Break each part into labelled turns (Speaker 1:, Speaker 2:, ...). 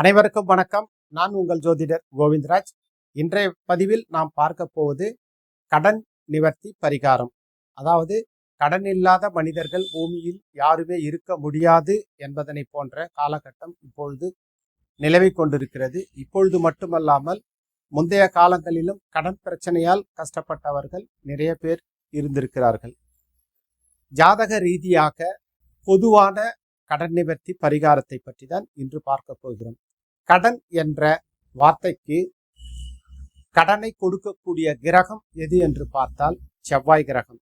Speaker 1: அனைவருக்கும் வணக்கம். நான் உங்கள் ஜோதிடர் கோவிந்தராஜ். இன்றைய பதிவில் நாம் பார்க்க போவது கடன் நிவர்த்தி பரிகாரம். அதாவது கடன் இல்லாத மனிதர்கள் பூமியில் யாருமே இருக்க முடியாது என்பதனை போன்ற காலகட்டம் இப்பொழுது நிலவி கொண்டிருக்கிறது. இப்பொழுது மட்டுமல்லாமல் முந்தைய காலங்களிலும் கடன் பிரச்சனையால் கஷ்டப்பட்டவர்கள் நிறைய பேர் இருந்திருக்கிறார்கள். ஜாதக ரீதியாக பொதுவான கடன் நிவர்த்தி பரிகாரத்தை பற்றி தான் இன்று பார்க்க போகிறோம். கடன் என்ற வார்த்தைக்கு கடனை கொடுக்கக்கூடிய கிரகம் எது என்று பார்த்தால் செவ்வாய் கிரகம்.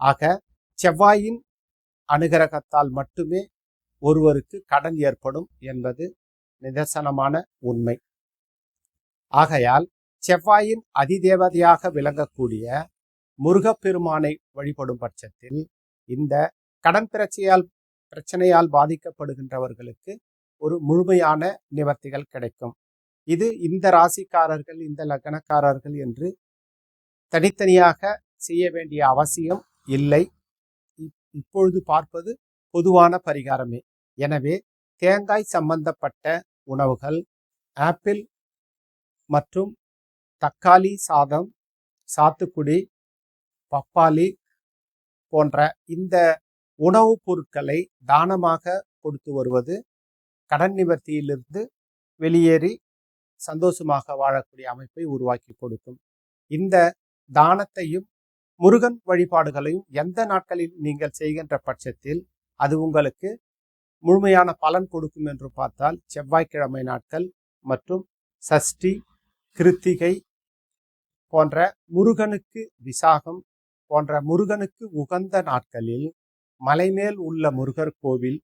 Speaker 1: ஆக செவ்வாயின் அனுகிரகத்தால் மட்டுமே ஒருவருக்கு கடன் ஏற்படும் என்பது நிதர்சனமான உண்மை. ஆகையால் செவ்வாயின் அதிதேவதையாக விளங்கக்கூடிய முருகப்பெருமானை வழிபடும் பட்சத்தில் இந்த கடன் பிரச்சையால் பிரச்சனையால் பாதிக்கப்படுகின்றவர்களுக்கு ஒரு முழுமையான நிவர்த்திகள் கிடைக்கும். இது இந்த ராசிக்காரர்கள் இந்த லக்னக்காரர்கள் என்று தனித்தனியாக செய்ய வேண்டிய அவசியம் இல்லை. இப்பொழுது பார்ப்பது பொதுவான பரிகாரமே. எனவே தேங்காய் சம்பந்தப்பட்ட உணவுகள் ஆப்பிள் மற்றும் தக்காளி சாதம் சாத்துக்குடி பப்பாளி போன்ற இந்த உணவுப் பொருட்களை தானமாக கொடுத்து வருவது கடன் நிவர்த்தியிலிருந்து வெளியேறி சந்தோஷமாக வாழக்கூடிய அமைப்பை உருவாக்கி கொடுக்கும். இந்த தானத்தையும் முருகன் வழிபாடுகளையும் எந்த நாட்களில் நீங்கள் செய்கின்ற பட்சத்தில் அது உங்களுக்கு முழுமையான பலன் கொடுக்கும் என்று பார்த்தால் செவ்வாய்க்கிழமை நாட்கள் மற்றும் சஷ்டி கிருத்திகை போன்ற முருகனுக்கு விசாகம் போன்ற முருகனுக்கு உகந்த நாட்களில் மலைமேல் உள்ள முருகர் கோவில்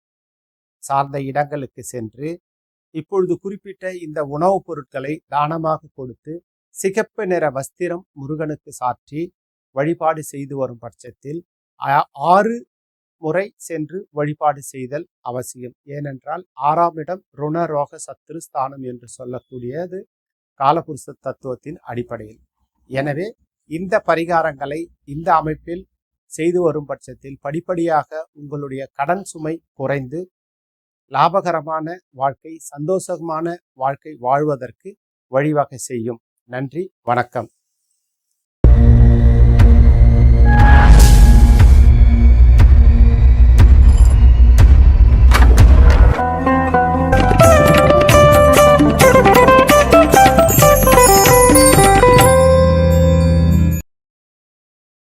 Speaker 1: சார்ந்த இடங்களுக்கு சென்று இப்பொழுது குறிப்பிட்ட இந்த உணவுப் பொருட்களை தானமாக கொடுத்து சிகப்பு நிற வஸ்திரம் முருகனுக்கு சாற்றி வழிபாடு செய்து வரும் பட்சத்தில் ஆறு முறை சென்று வழிபாடு செய்தல் அவசியம். ஏனென்றால் ஆறாம் இடம் ருணரோக சத்துரு ஸ்தானம் என்று சொல்லக்கூடியது காலபுருஷ தத்துவத்தின் அடிப்படையில். எனவே இந்த பரிகாரங்களை இந்த அமைப்பில் செய்து வரும் பட்சத்தில் படிப்படியாக உங்களுடைய கடன் சுமை குறைந்து லாபகரமான வாழ்க்கை சந்தோஷமான வாழ்க்கை வாழ்வதற்கு வழிவகை செய்யும். நன்றி வணக்கம்.